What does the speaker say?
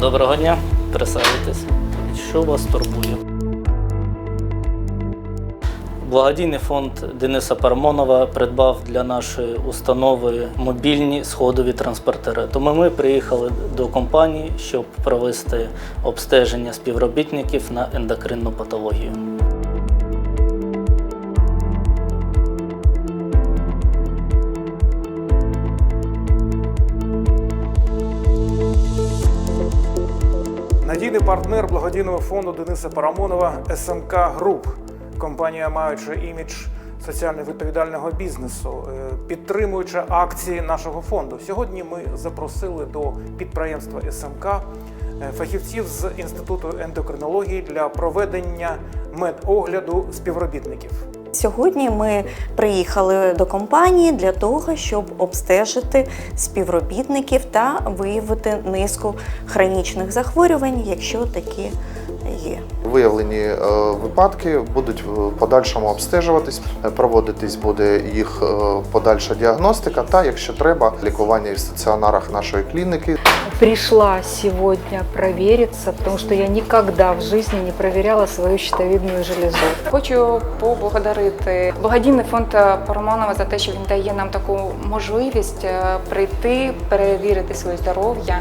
Доброго дня, присаджуйтесь. Що вас турбує? Благодійний фонд Дениса Пармонова придбав для нашої установи мобільні сходові транспортери. Тому ми приїхали до компанії, щоб провести обстеження співробітників на ендокринну патологію. Надійний партнер благодійного фонду Дениса Парамонова СМК Груп. Компанія, маючи імідж соціально відповідального бізнесу, е, підтримуючи акції нашого фонду. Сьогодні ми запросили до підприємства СМК е, фахівців з інституту ендокринології для проведення медогляду співробітників. Сьогодні ми приїхали до компанії для того, щоб обстежити співробітників та виявити низку хронічних захворювань, якщо такі є. Виявлені е, випадки будуть в подальшому обстежуватись, е, проводитись буде їх е, подальша діагностика та, якщо треба, лікування і в стаціонарах нашої клініки. Пришла сегодня провериться, потому что я никогда в жизни не проверяла свою щитовидную железу. Хочу поблагодарити благодійний фонд Парамонова за те, що він дає нам таку можливість прийти, перевірити своє здоров'я.